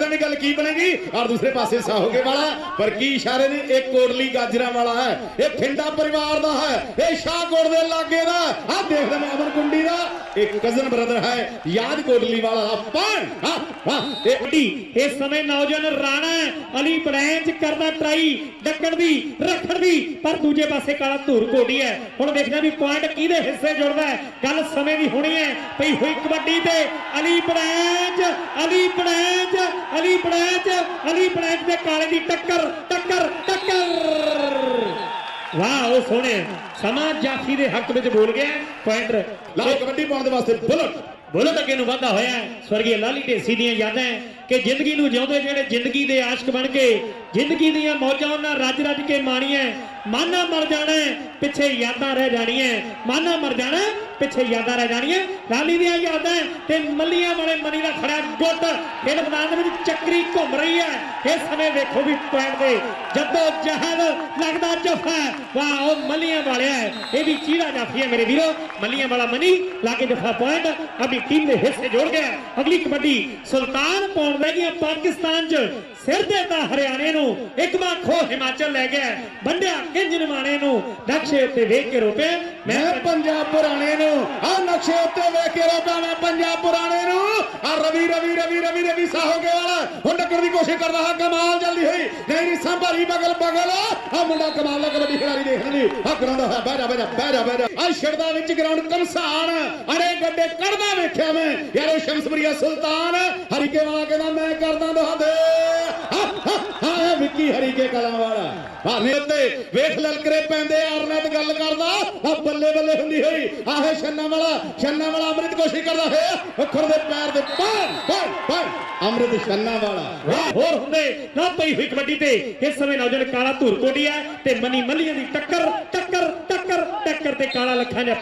ਗੱਲ ਕੀ ਬਣੇਗੀ। ਔਰ ਦੂਸਰੇ ਪਾਸੇ ਸਾਹੋਗੇ ਵਾਲਾ। ਪਰ ਕੀ ਇਸ਼ਾਰੇ ਨੇ? ਇਹ ਕੋਟਲੀ ਗਾਜਰਾ ਵਾਲਾ ਹੈ। ਇਹ ਖਿੰਡਾ ਪਰਿਵਾਰ ਦਾ ਹੈ। ਇਹ ਸ਼ਾਹਕੋਟ ਦੇ ਲਾਗੇ ਦਾ। ਆ ਦੇਖਦੇ ਨੇ ਅਮਰ ਕੁੰਡੀ ਦਾ। ਇਹ ਕਜ਼ਨ ਬ੍ਰਦਰ ਹੈ। ਯਾਦ ਕੋਟਲੀ ਵਾਲਾ ਪਰ ਹਾਂ ਹਾਂ ਇਹ ਵੱਡੀ ਇਸ ਸਮੇਂ ਨੌਜਵਾਨ ਰਾਣਾ ਅਲੀ ਬ੍ਰੈਂਚ ਕਰਦਾ ਟਰਾਈ। ਡੱਕਣ ਦੀ, ਰੱਖਣ ਦੀ। ਪਰ ਦੂਜੇ ਪਾਸੇ ਕਾਲਾ ਧੂਰ ਕੋਡੀ ਹੈ। ਹੁਣ ਦੇਖਦੇ ਵੀ ਪੁਆਇੰਟ ਕਿਹਦੇ ਹਿੱਸੇ ਜੁੜਦਾ ਹੈ। ਗੱਲ ਸਮੇਂ ਦੀ ਹੋਣੀ ਹੈ। ਪਈ ਹੋਈ ਕਬੱਡੀ ਤੇ Ali Branch Ali Branch. Ali Branch Ali Branch ਦੇ ਕਾਲੇ ਦੀ ਟੱਕਰ ਟੱਕਰ ਟੱਕਰ। ਵਾਹ ਉਹ ਸੋਹਣੇ। ਸਮਾਂ ਜਾਫੀ ਦੇ ਹੱਕ ਵਿੱਚ ਬੋਲ ਗਿਆ। ਪੁਆਇੰਟ ਲਓ। ਕਬੱਡੀ ਪਾਉਣ ਦੇ ਵਾਸਤੇ ਬੁਲਟ। ਬੁਲਟ ਅੱਗੇ ਨੂੰ ਵਾਧਾ ਹੋਇਆ। ਸਵਰਗੀ ਲਾਲੀ ਢੇਸੀ ਦੀਆਂ ਯਾਦਾਂ ਕਿ ਜ਼ਿੰਦਗੀ ਨੂੰ ਜਿਉਂਦੇ ਜਿਹੜੇ ਜ਼ਿੰਦਗੀ ਦੇ ਆਸ਼ਕ ਬਣ ਕੇ ਜ਼ਿੰਦਗੀ ਦੀਆਂ ਮੌਜਾਂ ਉਹਨਾਂ ਰੱਜ ਰੱਜ ਕੇ ਮਾਣੀਆਂ ਮਾਨਾ ਮਰ ਜਾਣਾ ਪਿੱਛੇ ਯਾਦਾਂ ਰਹਿ ਜਾਣੀਆਂ ਮਾਨਾ ਮਰ ਜਾਣਾ ਪਿੱਛੇ ਯਾਦਾਂ ਰਹਿ ਜਾਣੀਆਂ ਲਾਲੀ ਦੀਆਂ ਯਾਦਾਂ ਤੇ ਮੱਲੀਆਂ ਵਾਲੇ ਮਨੀ ਦਾ ਖੜਾ ਗੁੱਟ ਖੇਡ ਮੈਦਾਨ ਦੇ ਵਿੱਚ ਚੱਕਰੀ ਘੁੰਮ ਰਹੀ ਹੈ। ਇਸ ਸਮੇਂ ਵੇਖੋ ਵੀ ਪੁਆਇੰਟ ਦੇ। ਜਦੋਂ ਜਹਦ ਲੱਗਦਾ ਜਫਾ ਵਾਹ, ਉਹ ਮੱਲੀਆਂ ਵਾਲਿਆ ਹੈ। ਇਹ ਵੀ ਚੀੜਾ ਜਾਫੀ ਹੈ ਮੇਰੇ ਵੀਰੋ। ਮੱਲੀਆਂ ਵਾਲਾ ਮਨੀ ਲਾਗੇ ਜਫਾ ਪੁਆਇੰਟ। ਆਪਣੀ ਟੀਮ ਦੇ ਹਿੱਸੇ ਜੋੜ ਗਿਆ। ਅਗਲੀ ਕਬੱਡੀ ਸੁਲਤਾਨ ਪਾਉਣ ਰਹਿ ਗਈਆਂ ਪਾਕਿਸਤਾਨ 'ਚ। ਸਿਰ ਦੇ ਤਾਂ ਹਰਿਆਣੇ ਨੂੰ ਇੱਕ ਵਾਰ ਖੋ ਹਿਮਾਚਲ ਲੈ ਗਿਆ। ਬੰਡਿਆ ਕਿੰਜ ਨਿਮਾਣੇ ਨੂੰ ਨਕਸ਼ੇ ਉੱਤੇ ਵੇਖ ਕੇ ਰੋਪੇ ਮੈਂ ਪੰਜਾਬ ਪੁਰਾਣੇ ਨੂੰ ਆ ਨਕਸ਼ੇ ਉੱਤੇ ਵੇਖ ਕੇ ਰੋਪਿਆ ਮੈਂ ਪੰਜਾਬ ਪੁਰਾਣੇ ਨੂੰ। ਆ ਰਵੀ ਰਵੀ ਰਵੀ ਰਵੀ ਰਵੀ ਸਾਹੋਗੇ ਵਾਲਾ ਹੁਣ ਟੱਕਰ ਦੀ ਕੋਸ਼ਿਸ਼ ਕਰਦਾ ਹਾਂ ਕਮਾਲ ਜਲਦੀ ਹੋਈ। ਨਹੀਂ ਰਿਸਾਂ ਭਾਰੀ ਬਗਲ ਬਗਲ। ਆ ਮੁੰਡਾ ਕਮਾਲ ਦਾ ਕਬੱਡੀ ਖਿਡਾਰੀ ਦੇਖ ਲਈ ਆ ਕਰਾਉਂਦਾ ਹੋਇਆ ਬਹਿ ਜਾ ਬਹਿ ਜਾ ਬਹਿ ਜਾ ਬਹਿ ਜਾ। ਆ ਛੜਦਾ ਵਿੱਚ ਗਰਾਊਂਡ ਕਮਸਾਨ ਅਰੇ ਗੱਡੇ ਕੱਢਦਾ ਵੇਖਿਆ ਮੈਂ। ਯਾਰ ਸ਼ਮਸਪੁਰੀਆ ਸੁਲਤਾਨ ਹਰੀਕੇ ਵਾਲਾ ਕਹਿੰਦਾ ਮੈਂ ਕਰਦਾ ਤੁਹਾਡੇ ਹਾਂ ਹਰੀਕੇ ਕਲਾਂ ਵਾਲਾ? ਹਾਨੇ ਉੱਤੇ ਵੇਖ ਲਲਕਰੇ ਪੈਂਦੇ ਅਰਨਤ ਗੱਲ ਕਰਦਾ ਆ ਬੱਲੇ ਬੱਲੇ ਹੁੰਦੀ ਹੋਈ। ਆਹੇ ਛੰਨਾ ਵਾਲਾ ਛੰਨਾ ਵਾਲਾ ਅੰਮ੍ਰਿਤ ਕੋਸ਼ਿਸ਼ ਕਰਦਾ ਹੈ ਅੱਖਰ ਦੇ ਪੈਰ ਦੇ ਪਰ ਪਰ ਪਰ ਅੰਮ੍ਰਿਤ ਛੰਨਾ ਵਾਲਾ। ਹੋਰ ਹੁੰਦੇ, ਨਾ ਪਈ ਹੋਈ ਕਬੱਡੀ ਤੇ, ਇਸ ਸਮੇਂ ਨੌਜਵਾਨ ਕਾਲਾ ਧੂਰ ਹੈ ਤੇ ਮਨੀ ਮੱਲੀਆਂ ਦੀ ਟੱਕਰ ਟੱਕਰ ਟੱਕਰ ਟੱਕਰ ਤੇ ਕਾਲਾ ਲੱਖਾਂ ਦਾ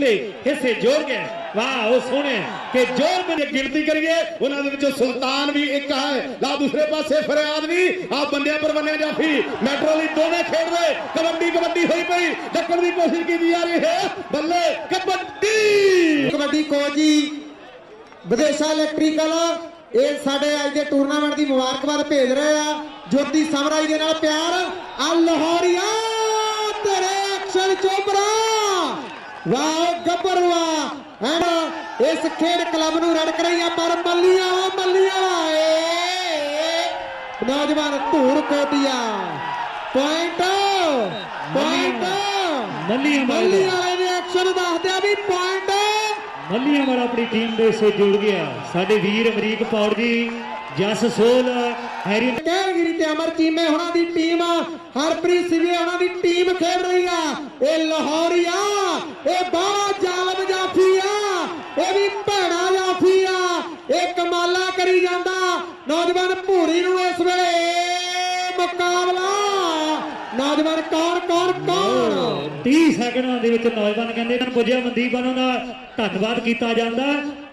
ਦੇ ਹਿੱਸੇ ਜੋੜ ਗਿਆ ਵਾਹ ਉਹ ਸੋਹਣੇ ਕਿ ਜੋਰ ਵਿੱਚ ਗਿਣਤੀ ਕਰੀਏ ਉਹਨਾਂ ਦੇ ਵਿੱਚੋਂ ਸੁਲਤਾਨ ਵੀ ਇੱਕ ਹੈ ਲਾ ਦੂਸਰੇ ਪਾਸੇ ਫਰਿਆਦ ਵੀ ਆ ਬੰਦਿਆਂ ਪਰ ਬੰਨਿਆ ਜਾਫੀ ਮੈਟਰੋ ਲਈ ਦੋਵੇਂ ਖੇਡਦੇ ਕਬੱਡੀ ਕਬੱਡੀ ਹੋਈ ਪਈ ਡੱਕਣ ਦੀ ਕੋਸ਼ਿਸ਼ ਕੀਤੀ ਜਾ ਰਹੀ ਹੈ ਬੱਲੇ ਕਬੱਡੀ ਕਬੱਡੀ ਕੋਚ ਜੀ ਵਿਦੇਸ਼ਾ ਇਲੈਕਟ੍ਰੀਕਲ ਇਹ ਸਾਡੇ ਅੱਜ ਦੇ ਟੂਰਨਾਮੈਂਟ ਦੀ ਮੁਬਾਰਕਬਾਦ ਭੇਜ ਰਹੇ ਆ ਜੋਤੀ ਸਮਰਾਈ ਦੇ ਨਾਲ ਪਿਆਰ ਆ ਲਾਹੌਰੀਆ ਅਕਸ਼ਰ ਚੋਪੜਾ। ਵਾਹ ਗੱਭਰੂਆ ਹੈਨ ਇਸ ਖੇਡ ਕਲੱਬ ਨੂੰ ਰੜਕ ਰਹੀ ਆ ਪਰ ਮੱਲੀਆਂ ਉਹ ਮੱਲੀਆਂ ਏ ਨੌਜਵਾਨ ਧੂਰ ਕੋਟੀਆ। ਪੁਆਇੰਟ ਪੁਆਇੰਟ ਮੱਲੀਆਂ ਵਾਲੇ। ਮੱਲੀ ਵਾਲੇ ਐਕਸ਼ਨ ਦੱਸਦਿਆ ਵੀ ਪੁਆਇੰਟ ਮੱਲੀਆਂ ਵਾਲਾ ਆਪਣੀ ਟੀਮ ਦੇ ਹਿੱਸੇ ਜੁੜ ਗਿਆ। ਸਾਡੇ ਵੀਰ ਅਮਰੀਕ ਪੌੜ ਜੀ ਜਸ ਸੋਲ ਹੈਰੀ ਕਹਿਲਗਿਰੀ ਤੇ ਅਮਰ ਚੀਮੇ ਉਹਨਾਂ ਦੀ ਟੀਮ ਹਰਪ੍ਰੀਤ ਸਿਵੇ ਉਹਨਾਂ ਦੀ ਟੀਮ ਖੇਡ ਆ ਇਹ ਲਾਹੌਰੀਆ ਇਹ ਬਾਹਲਾ ਜ਼ਾਲਮ ਜਾਫੀ ਆ ਇਹ ਵੀ ਭੈੜਾ ਜਾਫੀ ਆ ਇਹ ਕਮਾਲਾ ਕਰੀ ਜਾਂਦਾ। ਨੌਜਵਾਨ ਭੂਰੀ ਨੂੰ ਇਸ ਵੇਲੇ ਮੁਕਾਬਲਾ। ਨੌਜਵਾਨ ਕੌਣ ਕੌਣ ਕੌਣ? 30 ਸੈਕਿੰਡਾਂ ਦੇ ਵਿੱਚ ਨੌਜਵਾਨ ਕਹਿੰਦੇ ਹਨ ਪੁੱਜਿਆ ਮਨਦੀਪ ਵੱਲੋਂ ਦਾ ਧੰਨਵਾਦ ਕੀਤਾ ਜਾਂਦਾ।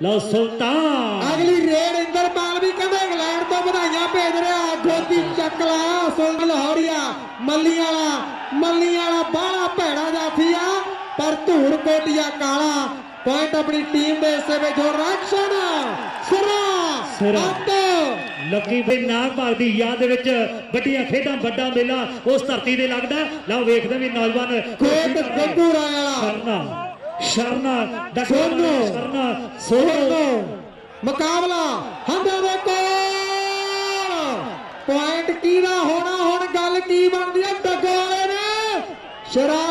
ਲਓ ਸੁਲਤਾਨ। ਅਗਲੀ ਰੇਡ ਇੰਦਰਪਾਲ ਵੀ ਕਹਿੰਦੇ ਇੰਗਲੈਂਡ ਤੋਂ ਵਧਾਈਆਂ ਭੇਜ ਰਿਹਾ। ਜੋਤੀ ਚੱਕਲਾ ਸੁਲ ਲਾਹੌਰੀਆ। ਮੱਲੀ ਵਾਲਾ ਮੱਲੀ ਵਾਲਾ ਧੂੜ ਕੋਟੀਆ ਕਾਲਾ ਪੁਆਇੰਟ ਆਪਣੀ ਟੀਮ ਦੇ ਹਿੱਸੇ ਵਿੱਚ ਹੋ ਰਕਸ਼ਨ ਸਿਰਾ ਸਿਰਾ। ਅੱਤ। ਲੱਕੀ ਬਈ ਨਾਗ ਭਾਗ ਦੀ ਯਾਦ ਦੇ ਵਿੱਚ ਵੱਡੀਆਂ ਖੇਡਾਂ ਵੱਡਾ ਮੇਲਾ ਉਸ ਧਰਤੀ ਤੇ ਲੱਗਦਾ। ਲਓ ਵੇਖਦੇ ਵੀ ਨੌਜਵਾਨ ਖੇਤ ਗੱਗੂ ਵਾਲਾ। ਸ਼ਰਨਾ ਸ਼ਰਨਾ। ਸ਼ਰਨਾ ਸੋਨੂ। ਮੁਕਾਬਲਾ ਹੰਦੇ ਦੇ ਕੋਲ। ਪੁਆਇੰਟ ਕਿਹਦਾ ਹੋਣਾ? ਹੁਣ ਗੱਲ ਕੀ ਬਣਦੀ ਹੈ? ਡੱਗੋ ਵਾਲੇ ਨੇ। ਸ਼ਰਾਲ